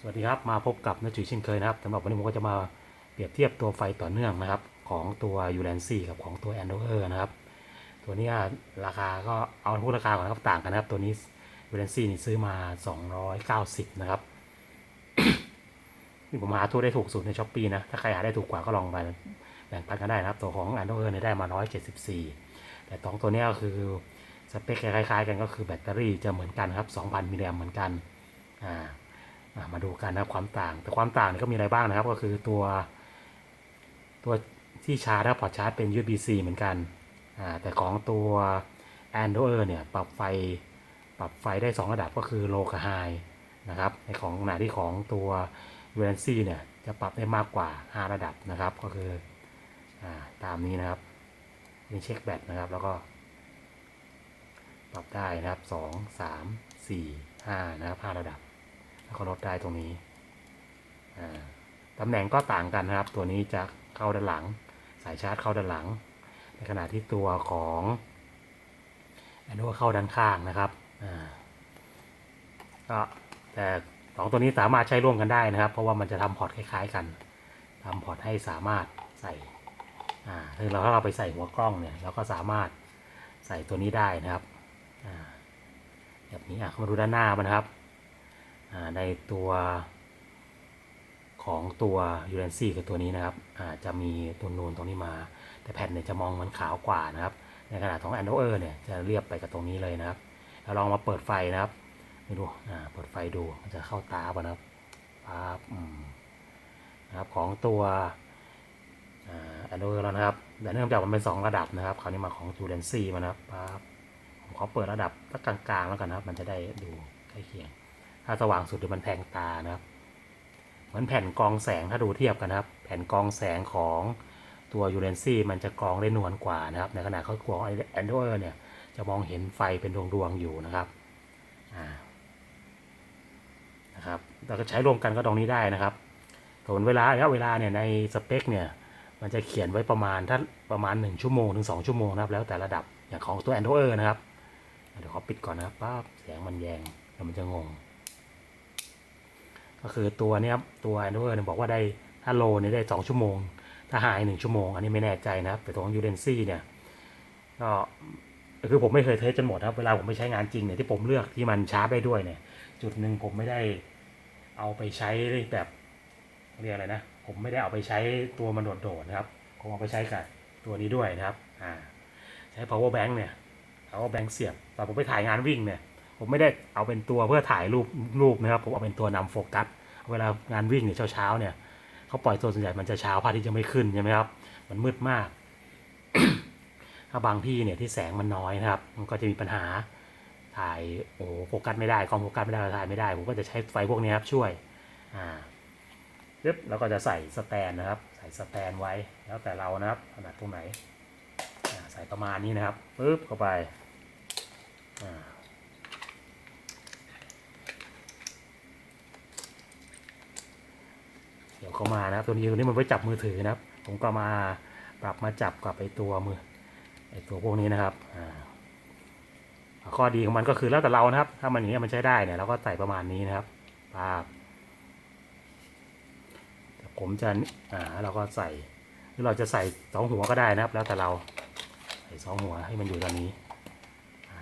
สวัสดีครับ มาพบกับนักจุยเช่นเคยนะครับสำหรับวันนี้ผมก็จะมาเปรียบเทียบตัวไฟต่อเนื่องนะครับ ของตัวยูแลนซี่กับของตัวแอนโดเออร์นะครับ ตัวนี้ราคาก็เอาพูดราคาก่อนนะครับต่างกันนะครับ ตัวนี้ยูแลนซี่นี่ซื้อมา 290 นะครับนี่ผมหาตัวได้ถูกสุดในช้อปปีนะ ถ้าใครหาได้ถูกกว่าก็ลองไปแบ่งปันกันได้นะครับ ตัวของแอนโดเออร์เนี่ยได้มา 174 แต่ตองตัวนี้ก็คือสเปคคล้ายๆ กันก็คือแบตเตอรี่จะเหมือนกันครับ 2,000มิลลิแอมเหมือนกันอ่า มาดูกันนะครับความต่าง แต่ความต่างนี่ยก็มีอะไรบ้างนะครับ ก็คือตัว ตัวที่ชาร์จและพอตชาร์จเป็น USB-C เหมือนกันแต่ของตัว Android เนี่ยปรับไฟปรับไฟได้ 2 ระดับก็คือ low กับ high นะครับในของขณะที่ของตัว u n c เนี่ยจะปรับได้มากกว่า 5 ระดับนะครับก็คืออตามนี้นะครับนี่เช็คแบตนะครับแล้วก็ ปรับได้นะครับ 2 3 4 5 นะครับ 5 ระดับ แล้วก็ลดได้ตรงนี้ตำแหน่งก็ต่างกันนะครับ ตัวนี้จะเข้าด้านหลัง สายชาร์จเข้าด้านหลัง ในขณะที่ตัวของอันนี้เข้าด้านข้างนะครับก็แต่สองตัวนี้สามารถใช้ร่วมกันได้นะครับ เพราะว่ามันจะทำพอร์ตคล้าย ๆ กันทำพอร์ตให้สามารถใส่อ่าคือเราถ้าเราไปใส่หัวกล้องเนี่ยเราก็สามารถใส่ตัวนี้ได้นะครับแบบนี้อะมาดูด้านหน้ามันนะครับ ในตัวของตัว u n c กับตัวนี้นะครับจะมีตัวนูนตรงนี้มา แต่แผ่นเนี่ยจะมองเหมือนขาวกว่านะครับ ในขณะของ a n d r o i d เนี่ยจะเรียบไปกับตรงนี้เลยนะครับเราลองมาเปิดไฟนะครับไม่ดูอ่าเปิดไฟดูมันจะเข้าตาป่ะนะครับปั๊บนะครับของตัวแอ่า Android แล้วนะครับแต่เนื่องจากมันเป็น 2 ระดับนะครับคราวนี้มาของ u n c มานะครับปั๊บผมขอเปิดระดับกกลางๆแล้วกันนะครับ มันจะได้ดูใกล้เคียง ถ้าสว่างสุดเดี๋ยวมันแทงตานะครับเหมือนแผ่นกองแสงถ้าดูเทียบกันนะครับ แผ่นกองแสงของตัวยูเรนซี่มันจะกองได้นวลกว่านะครับ ในขณะเขากรองแอนโดรเนี่ยจะมองเห็นไฟเป็นดวงๆอยู่นะครับอ่านะครับเราก็ใช้รวมกันก็ตรงนี้ได้นะครับส่วนเวลาระยะเวลาเนี่ยในสเปคเนี่ยมันจะเขียนไว้ประมาณถ้าประมาณ 1 ชั่วโมงถึง 2 ชั่วโมงนะครับ แล้วแต่ระดับอย่างของตัว Android นะครับเดี๋ยวขอปิดก่อนนะครับปั๊บแสงมันแยงเดี๋ยวมันจะงง ก็คือตัวนี้ครับตัว Android เนี่ยบอกว่าได้ถ้าโลเนี่ยได้ 2 ชั่วโมง ถ้าหายหนึ่งชั่วโมง อันนี้ไม่แน่ใจนะครับ แต่ตัวของ u d e n c y เนี่ยก็คือผมไม่เคยเทสจนหมดครับ เวลาผมไปใช้งานจริงเนี่ยที่ผมเลือกที่มันชาร์จได้ด้วยเนี่ย จุดหนึ่งผมไม่ได้เอาไปใช้แบบเรียกอะไรนะ ผมไม่ได้เอาไปใช้ตัวมันโดดๆนะครับ ผมเอาไปใช้กับตัวนี้ด้วยนะครับ อ่า ใช้ power bank เนี่ย power bank เสียบตอนผมไปถ่ายงานวิ่งเนี่ย ผมไม่ได้เอาเป็นตัวเพื่อถ่ายรูปรูปนะครับ ผมเอาเป็นตัวนำโฟกัส เวลางานวิ่งเนี่ยเช้าๆเนี่ยเขาปล่อยตัวส่วนใหญ่มันจะเช้าพระอาทิตย์จะไม่ขึ้นใช่ไหมครับ มันมืดมาก ถ้าบางที่เนี่ยที่แสงมันน้อยนะครับ มันก็จะมีปัญหาถ่ายโอ้โฟกัสไม่ได้กล้องโฟกัสไม่ได้ถ่ายไม่ได้ ผมก็จะใช้ไฟพวกนี้ครับช่วย อ่าปึ๊บแล้วก็จะใส่สแตนนะครับ ใส่สแตนไว้แล้วแต่เรานะครับถนัดตรงไหน ใส่ประมาณนี้นะครับปึ๊บเข้าไป อ่า เดี๋ยวเขามานะครับตัวนี้ตัวนี้มันไว้จับมือถือนะครับ ผมก็มาปรับมาจับกับไอตัวมือไอตัวพวกนี้นะครับข้อดีของมันก็คือแล้วแต่เรานะครับ ถ้ามันอย่างเงี้ยมันใช้ได้เนี่ยเราก็ใส่ประมาณนี้นะครับปาบผมจะอ่าเราก็ใส่หรือเราจะใส่สองหัวก็ได้นะครับ แล้วแต่เราใส่สองหัวให้มันอยู่ตอนนี้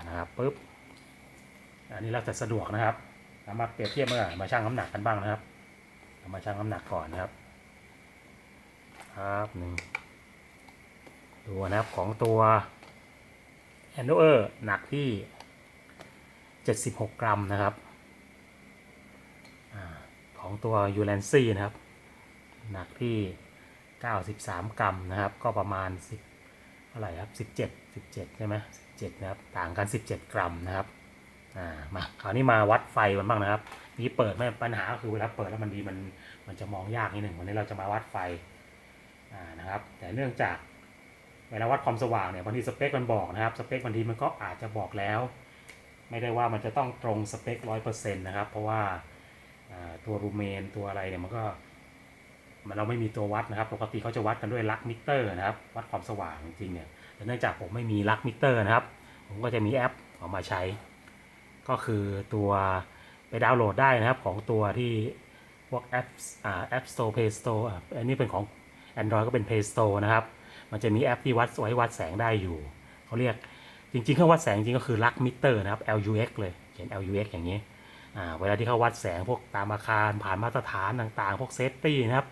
นะครับปุ๊บอันนี้เราจะสะดวกนะครับสามารถเปรียบเทียบเมื่อมาชั่งน้ำหนักกันบ้างนะครับ เอามาชั่งน้ำหนักก่อนนะครับ ครับหนึ่งดูนะครับของตัวแอนโดเออร์หนักที่ 76 กรัมนะครับอของตัวยูแลนซี่นะครับ หนักที่ 93 กรัมนะครับ ก็ประมาณ 10เท่าไหร่ครับ 17 17 ใช่ไหม17 นะครับ ต่างกัน 17 กรัมนะครับ อ่ามาคราวนี้มาวัดไฟมันบ้างนะครับ นี่เปิดไม่ปัญหาก็คือเวลาเปิดแล้วมันดีมันมันจะมองยากนิดหนึ่งวันนี้เราจะมาวัดไฟอ่านะครับ แต่เนื่องจากเวลาวัดความสว่างเนี่ยบางทีสเปคมันบอกนะครับสเปคบางทีมันก็อาจจะบอกแล้ว ไม่ได้ว่ามันจะต้องตรงสเปคร้อยเปอร์เซ็นต์นะครับ เพราะว่าตัวรูเมนตัวอะไรเนี่ยมันก็มันเราไม่มีตัววัดนะครับ ปกติเขาจะวัดกันด้วยลักมิเตอร์นะครับ วัดความสว่างจริงเนี่ยแต่เนื่องจากผมไม่มีลักมิเตอร์นะครับ ผมก็จะมีแอปออกมาใช้ ก็คือตัวไปดาวน์โหลดได้นะครับของตัวที่พวกแอปอ่า App Store Play Store อันนี้เป็นของ Android ก็เป็น Play Store นะครับ มันจะมีแอปที่วัดไว้วัดแสงได้อยู่ เขาเรียกจริงๆเครื่องวัดแสงจริงก็คือลักมิเตอร์นะครับ LUX เลยเขียน LUX อย่างนี้เวลาที่เขาวัดแสงพวกตามอาคารผ่านมาตรฐานต่างๆ พวกเซฟตี้นะครับ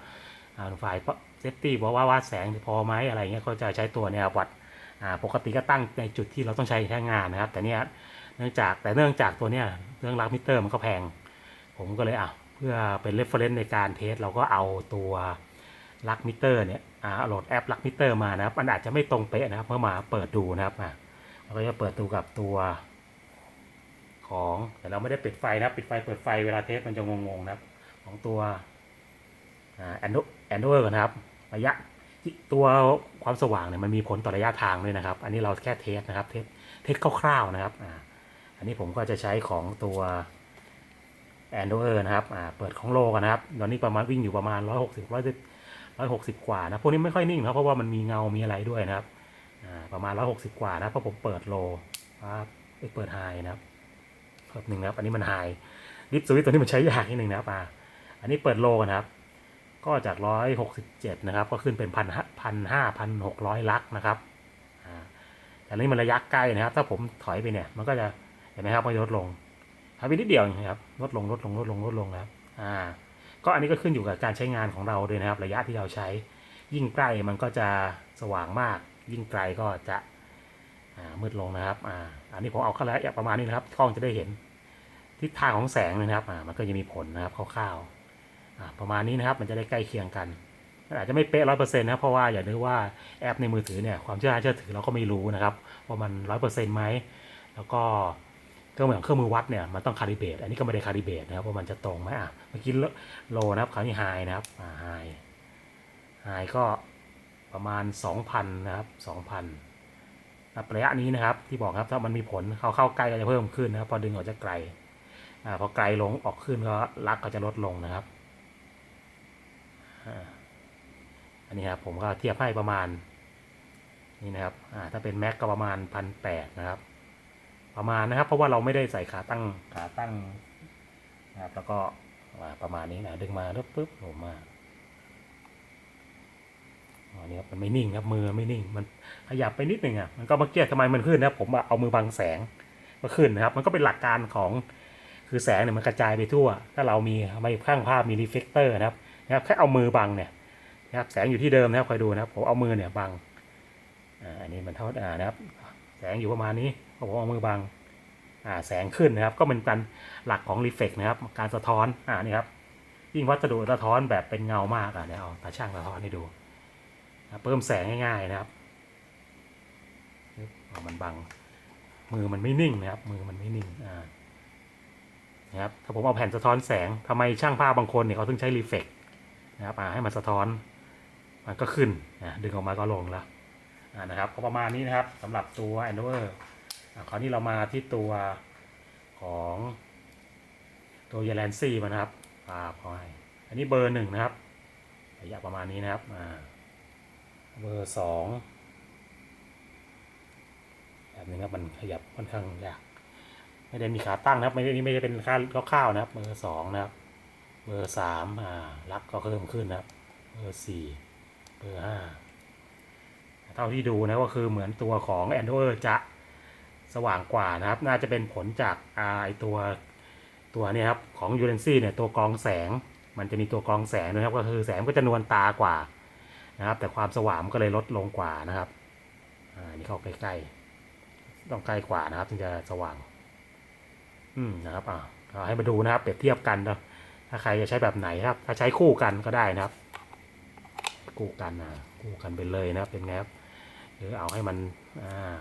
ฝ่ายเซฟตี้บอกว่าวัดแสงพอไหมอะไรเงี้ยก็จะใช้ตัวเนี่ยวัดปกติก็ตั้งในจุดที่เราต้องใช้ใช้งานนะครับ แต่เนี้ย เนื่องจากแต่เนื่องจากตัวเนี้ยเรื่องลักมิเตอร์มันก็แพง ผมก็เลยอะเพื่อเป็น reference ในการเทสเราก็เอาตัวลักมิเตอร์เนี่ยอ่าโหลดแอปลักมิเตอร์มานะครับมันอาจจะไม่ตรงเป๊ะนะครับเมื่อมาเปิดดูนะครับอะเราก็จะเปิดดูกับตัวของแต่เราไม่ได้ปิดไฟนะปิดไฟเปิดไฟเวลาเทสมันจะงงๆนะครับ ของตัวอ่าแอนโดแอนโดเวอร์นะครับ ระยะที่ตัวความสว่างเนี่ยมันมีผลต่อระยะทางด้วยนะครับ อันนี้เราแค่เทสนะครับ เทสเทสคร่าวๆนะครับอ่า นนี้ผมก็จะใช้ของตัวแอนโดเออร์นะครับอ่าเปิดของโลกันนะครับ ตอนนี้ประมาณวิ่งอยู่ประมาณ 160 100 160 กว่านะ พวกนี้ไม่ค่อยนิ่งนะเพราะว่ามันมีเงา มีอะไรด้วยนะครับอ่าประมาณ 160 กว่านะ เพราะผมเปิดโลครับเอ้ยเปิดไฮนะครับเพิ่มหนึ่งนะครับ อันนี้มันไฮลิฟสวิตตัวนี้มันใช้ยากนิดหนึ่งนะครับอ่าอันนี้เปิดโลกันนะครับ ก็จาก 167 นะครับ ก็ขึ้นเป็นพันพันห้าพันหกร้อยลักนะครับอ่าแต่นนี้มันระยะใกล้นะครับ ถ้าผมถอยไปเนี่ย มันก็จะ เห็นไหมครับมันจะลดลงหายไปนิดเดียวนะครับลดลงลดลงลดลงลดลงนะครับอ่าก็อันนี้ก็ขึ้นอยู่กับการใช้งานของเราด้วยนะครับ ระยะที่เราใช้ ยิ่งใกล้มันก็จะสว่างมาก ยิ่งไกลก็จะอ่ามืดลงนะครับอ่าอันนี้ผมเอาเข้าระยะประมาณนี้นะครับกล้องจะได้เห็นทิศทางของแสงนะครับอ่ามันก็จะมีผลนะครับคร่าวๆอ่าประมาณนี้นะครับมันจะได้ใกล้เคียงกันอาจจะไม่เป๊ะร้อยเปอร์เซ็นต์นะเพราะว่าอย่านึกว่าแอปในมือถือเนี่ยความเชื่อเชื่อถือเราก็ไม่รู้นะครับว่ามันร้อยเปอร์เซ็นต์ไหมแล้วก็ เครื่องมือเครื่องมือวัดเนี่ยมันต้องคาลิเบตอันนี้ก็ไม่ได้คาลิเบตนะครับว่ามันจะตรงไหมอะเมื่อกี้โลนะครับคราวนี้ไฮนะครับอ่าไฮไฮก็ประมาณ 2,000 นะครับ 2,000นับระยะนี้นะครับที่บอกครับถ้ามันมีผลเขาเข้าใกล้ก็จะเพิ่มขึ้นนะครับ พอดึงออกจะไกลอ่าพอไกลลงออกขึ้นก็ลักก็จะลดลงนะครับอันนี้ครับผมก็เทียบให้ประมาณนี่นะครับอ่าถ้าเป็นแม็กก็ประมาณพันแปดนะครับ ประมาณนะครับ เพราะว่าเราไม่ได้ใส่ขาตั้งขาตั้งนะครับแล้วก็ประมาณนี้นะดึงมาปุ๊บปุ๊บโผล่มาอันนี้ครับมันไม่นิ่งครับมือไม่นิ่ง มันขยับไปนิดหนึ่งอะมันก็มื่อกี้ทำไมมันขึ้นนะผมอะเอามือบังแสงก็ขึ้นนะครับ มันก็เป็นหลักการของคือแสงเนี่ยมันกระจายไปทั่ว ถ้าเรามีไม่ข้างภาพมีรีเฟกเตอร์นะครับนะครับแค่เอามือบังเนี่ยนะครับแสงอยู่ที่เดิมนะครับคอยดูนะครับผมเอามือเนี่ยบังอ่าอันนี้มันเท่าอ่านะครับ แสงอยู่ประมาณนี้ ผมเอามือบังอ่าแสงขึ้นนะครับก็เป็นการหลักของรีเฟกนะครับ การสะท้อนอ่านี่ครับยิ่งวัสดุสะท้อนแบบเป็นเงามากอะเดี๋ยวเอาตาช่างสะท้อนให้ดูเพิ่มแสงง่ายๆนะครับเอามันบังมือมันไม่นิ่งนะครับ มือมันไม่นิ่งอ่านะครับถ้าผมเอาแผ่นสะท้อนแสงทำไมช่างภาพบางคนเนี่ยเขาถึงใช้รีเฟกนะครับอ่าให้มันสะท้อนมันก็ขึ้นอ่าดึงออกมาก็ลงแล้วอ่านะครับก็ประมาณนี้นะครับสำหรับตัว a n d o v e r อะ คราวนี้เรามาที่ตัวของตัวเยลนซี่มานะครับอ่าพอให้อันนี้เบอร์หนึ่งนะครับ ระยะประมาณนี้นะครับอ่าเบอร์สองแบบนี้ครับมันขยับค่อนข้างยาก ไม่ได้มีขาตั้งนะครับ ไม่ได้นี่ไม่ได้เป็นค่าคร่าวๆนะครับ เบอร์สองนะครับ เบอร์สามอ่าลักก็เพิ่มขึ้นนะครับ เบอร์สี่เบอร์ห้าเท่าที่ดูนะก็คือเหมือนตัวของ a n d r o i d จะ สว่างกว่านะครับ น่าจะเป็นผลจากอาไอตัวตัวนี้ครับของยูเรนซี่เนี่ยตัวกรองแสง มันจะมีตัวกรองแสงนะครับก็คือแสงก็จะนวลตากว่านะครับ แต่ความสว่างมันก็เลยลดลงกว่านะครับอ่านี่เข้าใกล้ๆต้องใกล้กว่านะครับถึงจะสว่าง อืมนะครับอ่าเอาให้มาดูนะครับเปรียบเทียบกันนะถ้าใครจะใช้แบบไหนครับ ถ้าใช้คู่กันก็ได้นะครับ คู่กันนะคู่กันไปเลยนะครับเป็นไงครับหรือเอาให้มันอ่า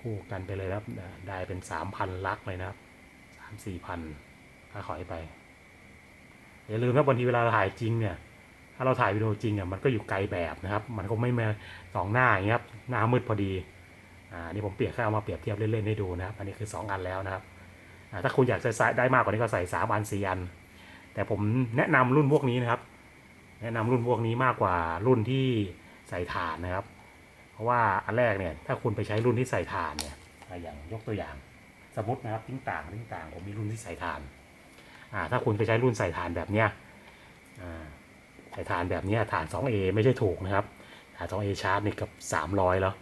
คู่กันไปเลยครับ ได้เป็นสามพันลักเลยนะครับสามสี่พันถ้าขอยไป อย่าลืมนะบางทีเวลาเราถ่ายจริงเนี่ย ถ้าเราถ่ายวิดีโอจริงเนี่ยมันก็อยู่ไกลแบบนะครับ มันก็ไม่มาสองหน้าอย่างเงี้ยครับ หน้ามืดพอดี อ่า นี่ผมเปรียบแค่เอามาเปรียบเทียบเล่นๆให้ดูนะครับ อันนี้คือสองอันแล้วนะครับ อ่า ถ้าคุณอยากจะใส่ได้มากกว่านี้ก็ใส่สามอันสี่อัน แต่ผมแนะนำรุ่นพวกนี้นะครับ แนะนำรุ่นพวกนี้มากกว่ารุ่นที่ใส่ถ่านนะครับ ราะว่าอันแรกเนี่ยถ้าคุณไปใช้รุ่นที่ใส่ถ่านเนี่ยอย่างยกตัวอย่าง สมมตินะครับทิ้งต่างทิ้งต่างผมมีรุ่นที่ใส่ถ่านอ่าถ้าคุณไปใช้รุ่นใส่ฐานแบบเนี้ยอ่าใส่ฐานแบบนี้ยฐาน 2A ไม่ใช่ถูกนะครับฐาน 2A ชาร์จนี่กับ300 แล้ว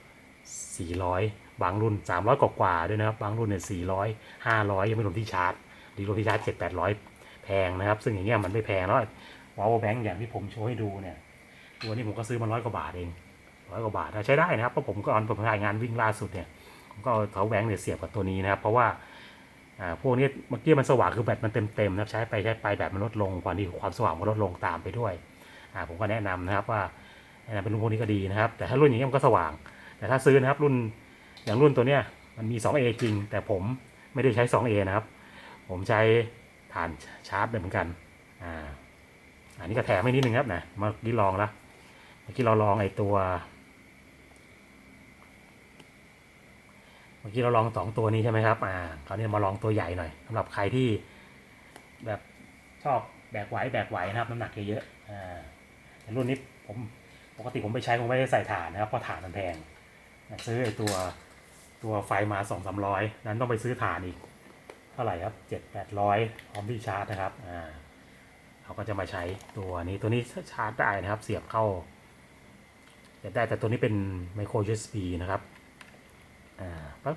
400 บางรุ่น 300 กว่ากว่าด้วยนะครับ บางรุ่นเนี่ย400 500 ยังไม่รวมที่ชาร์จดีรวมที่ชาร์จ 7 800 แพงนะครับ ซึ่งอย่างเงี้ยมันไม่แพงแล้ววอลแบงค์อย่างที่ผมโชว์ให้ดูเนี่ย ตัวนี้ผมก็ซื้อมาร้อยกว่าบาทเอง ร้อยกว่าบาทใช้ได้นะครับเพราะผมก็ออนผมถ่ายงานวิ่งล่าสุดเนี่ยผมก็เขาแบงค์เนี่ยเสียบกับตัวนี้นะครับ เพราะว่าอ่าพวกนี้เมื่อกี้มันสว่างคือแบตมันเต็มๆนะครับใช้ไปใช้ไปแบตมันลดลงความดีความสว่างมันลดลงตามไปด้วยอ่าผมก็แนะนำนะครับว่าแนะนำเป็นรุ่นพวกนี้ก็ดีนะครับ แต่ถ้ารุ่นอย่างนี้มันก็สว่าง แต่ถ้าซื้อนะครับรุ่นอย่างรุ่นตัวเนี้ยมันมี 2A จริง แต่ผมไม่ได้ใช้ 2A นะครับ ผมใช้ฐานชาร์จเหมือนกันอ่าอันนี้ก็แถมให้นิดนึงครับนะเมื่อกี้ลองแล้วเมื่อกี้เราลองไอ้ตัว มื่อกี้เราลองสองตัวนี้ใช่ไหมครับ อ่า คราวนี้มาลองตัวใหญ่หน่อยสำหรับใครที่แบบชอบแบกไหวแบกไหวนะครับ น้ำหนักเยอะๆ อ่ารุ่นนี้ผมปกติผมไปใช้ผมไม่ได้ใส่ถ่านนะครับเพราะถ่านมันแพงซื้อไอตัวตัวไฟมาสองสามร้อยนั้นต้องไปซื้อถ่านอีก เท่าไหร่ครับเจ็ดแปดร้อยพร้อมที่ชาร์จนะครับ อ่าเขาก็จะมาใช้ตัวนี้ตัวนี้ชาร์จได้นะครับ เสียบเข้าเสียบได้แต่ตัวนี้เป็นไมโคร USB นะครับ อ่าปั๊บ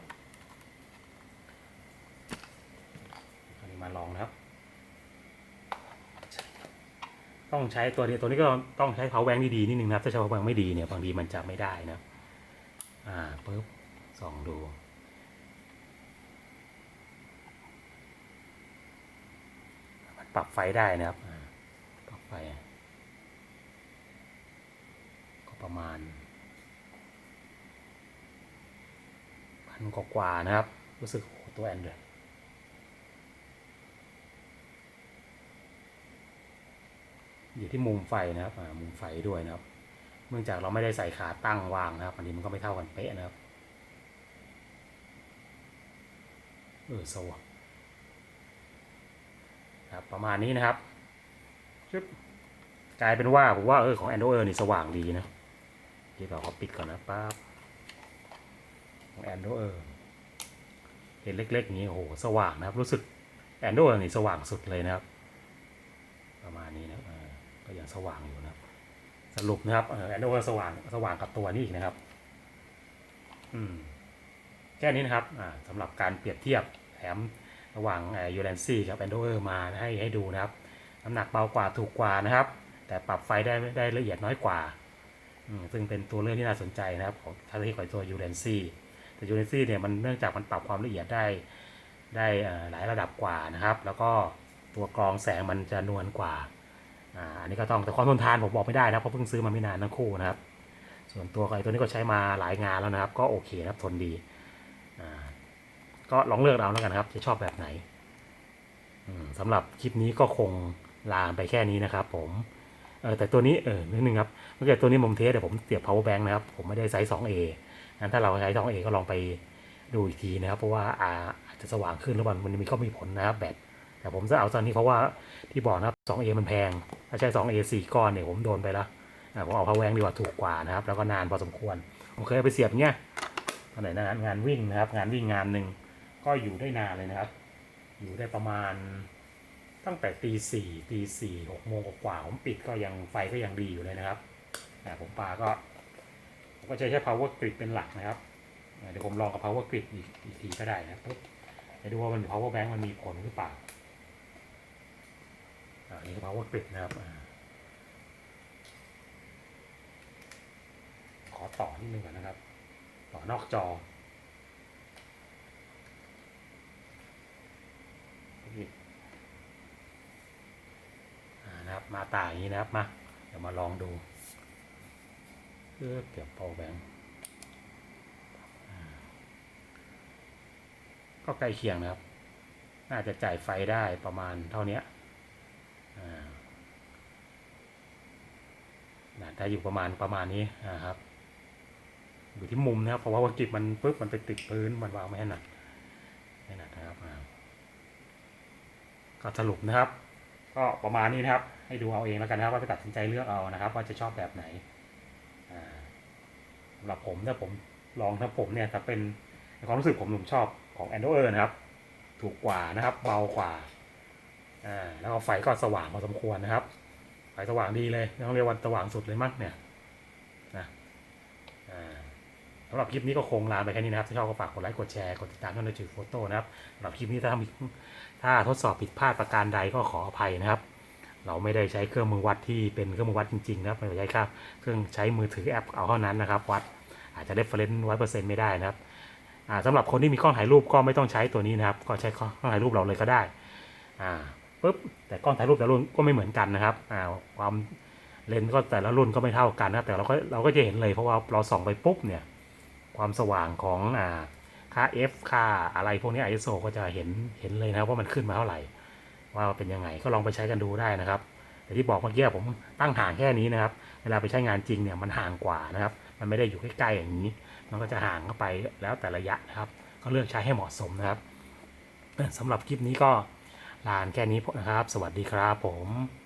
อันนี้มาลองนะครับ ต้องใช้ตัวนี้ตัวนี้ก็ต้องใช้ power bank ดีๆนิดนึงนะครับ ถ้าใช้ power bank ไม่ดีเนี่ยบางทีมันจะไม่ได้นะ อ่าปุ๊บส่องดูมันปรับไฟได้นะครับ ปรับไฟ ก็ประมาณ พั นกว่าๆนะครับ รู้สึกโหตัวแอนเลยอยู่ที่มุมไฟนะครับอ่ามุมไฟด้วยนะครับ เนื่องจากเราไม่ได้ใส่ขาตั้งวางนะครับอันนี้มันก็ไม่เท่ากันเป๊ะนะครับ เออสว่างครับประมาณนี้นะครับชึบกลายเป็นว่าผมว่าเออของ a n d r o i d นี่สว่างดีนะที่เราเขาปิดก่อนนะป๊บของ แอนโดเออร์เห็นเล็กๆอย่างนี้โอ้โหสว่างนะครับ รู้สึกแอนโดเออร์นี่สว่างสุดเลยนะครับ ประมาณนี้นะก็ยังสว่างอยู่นะสรุปนะครับแอนโดเออร์สว่างสว่างกับตัวนี้อีกนะครับ อืมแค่นี้นะครับอ่าสำหรับการเปรียบเทียบแถมระหว่างยูแลนซี่กับแอนโดเออร์มาให้ให้ดูนะครับ น้ำหนักเบากว่าถูกกว่านะครับ แต่ปรับไฟได้ได้ละเอียดน้อยกว่าซึ่งเป็นตัวเลือกที่น่าสนใจนะครับ ของถ้าเทียบกับตัวยูเรนซี่ แต่ยูเนซี่เนี่ยมันเนื่องจากมันปรับความละเอียดได้ได้หลายระดับกว่านะครับ แล้วก็ตัวกรองแสงมันจะนวลกว่าอ่าอันนี้ก็ต้องแต่ความทนทานผมบอกไม่ได้นะเพราะเพิ่งซื้อมาไม่นานทั้งคู่นะครับ ส่วนตัวไอ้ตัวนี้ก็ใช้มาหลายงานแล้วนะครับ ก็โอเคนะครับทนดีก็ลองเลือกเอาแล้วกันนะครับ จะชอบแบบไหนสำหรับคลิปนี้ก็คงลาไปแค่นี้นะครับ ผมเออแต่ตัวนี้เออนิดนึงครับเมื่อกี้ตัวนี้ผมเทสแต่ผมเสียบ power bank นะครับ ผมไม่ได้ไซส์ 2A ถ้าเราใช้ 2A ก็ลองไปดูอีกทีนะครับ เพราะว่าอาจจะสว่างขึ้นหรือเปล่ามันมีก็มีผลนะครับแบตแต่ผมจะเอาตอนนี้เพราะว่าที่บอกนะครับ 2A มันแพง ถ้าใช้ 2A 4 ก้อนเนี่ยผมโดนไปแล้วผมเอา power bank ดีกว่าถูกกว่านะครับ แล้วก็นานพอสมควร ผมเคยไปเสียบเนี้ยตอนไหนนะงานวิ่งนะครับ งานวิ่งงานหนึ่งก็อยู่ได้นานเลยนะครับ อยู่ได้ประมาณตั้งแต่ตีสี่ตีสี่หกโมงกว่าผมปิดก็ยังไฟก็ยังดีอยู่เลยนะครับแต่ผมปาก็ ผมก็ใช้ power grid เป็นหลักนะครับ เดี๋ยวผมลองกับ power grid อีกอีกทีก็ได้นะปุ๊บจะดูว่ามัน power bank มันมีผลหรือเปล่าอันนี่ก็ power grid นะครับขอต่อนิดนึงก่อนนะครับ ต่อนอกจอนี่อ่านะครับมาตาอย่างนี้นะครับมาเดี๋ยวมาลองดู เือเก็บ power bank อ่าก็ใกล้เคียงนะครับ น่าจะจ่ายไฟได้ประมาณเท่านี้น่าจะอยู่ประมาณประมาณนี้นะครับ อยู่ที่มุมนะครับ เพราะว่าวัตถุดิบมันปุ๊บมันไปติดพื้นมันวางไม่ให้หนักไม่หนักนะครับก็สรุปนะครับ ก็ประมาณนี้นะครับ ให้ดูเอาเองแล้วกันนะครับ ว่าไปตัดสินใจเลือกเอานะครับ ว่าจะชอบแบบไหน สำหรับผมถ้าผมลองถ้าผมเนี่ยถ้าเป็นความรู้สึกผมผมชอบของ a n d r o i d นะครับ ถูกกว่านะครับ เบากว่าอ่าแล้วไฟก็สว่างพอสมควรนะครับ ไฟสว่างดีเลยต้องเรียกว่าสว่างสุดเลยมั้งเนี่ยนะอ่าสำหรับคลิปนี้ก็คงลาไปแค่นี้นะครับ ถ้าชอบก็ฝากกดไลค์ กดแชร์ กดติดตามช่องในจืดโฟโต้นะครับสำหรับคลิปนี้ถ้ามีถ้าทดสอบผิดพลาดประการใดก็ขออภัยนะครับ เราไม่ได้ใช้เครื่องมือวัดที่เป็นเครื่องมือวัดจริงๆนะครับไม่ใช้ครับเครื่องใช้มือถือแอปเอาเท่านั้นนะครับ วัดอาจจะได้เฟรนซ์ร้อยเปอร์เซ็นต์ไม่ได้นะครับอ่าสำหรับคนที่มีกล้องถ่ายรูปก็ไม่ต้องใช้ตัวนี้นะครับ ก็ใช้กล้องถ่ายรูปเราเลยก็ได้อ่าปุ๊บแต่กล้องถ่ายรูปแต่ละรุ่นก็ไม่เหมือนกันนะครับอ่าความเลนส์ก็แต่ละรุ่นก็ไม่เท่ากันนะแต่เราก็เราก็จะเห็นเลยเพราะว่าเราส่องไปปุ๊บเนี่ยความสว่างของอ่าค่า f ค่าอะไรพวกนี้ ISO ก็จะเห็นเห็นเลยนะครับว่ามันขึ้นมาเท่าไหร่ ว่าเป็นยังไงก็ลองไปใช้กันดูได้นะครับแต่ที่บอกเมื่อกี้ผมตั้งห่างแค่นี้นะครับ เวลาไปใช้งานจริงเนี่ยมันห่างกว่านะครับ มันไม่ได้อยู่ใกล้ๆอย่างนี้ มันก็จะห่างเข้าไปแล้วแต่ระยะนะครับ ก็เลือกใช้ให้เหมาะสมนะครับสำหรับคลิปนี้ก็ลานแค่นี้นะครับ สวัสดีครับผม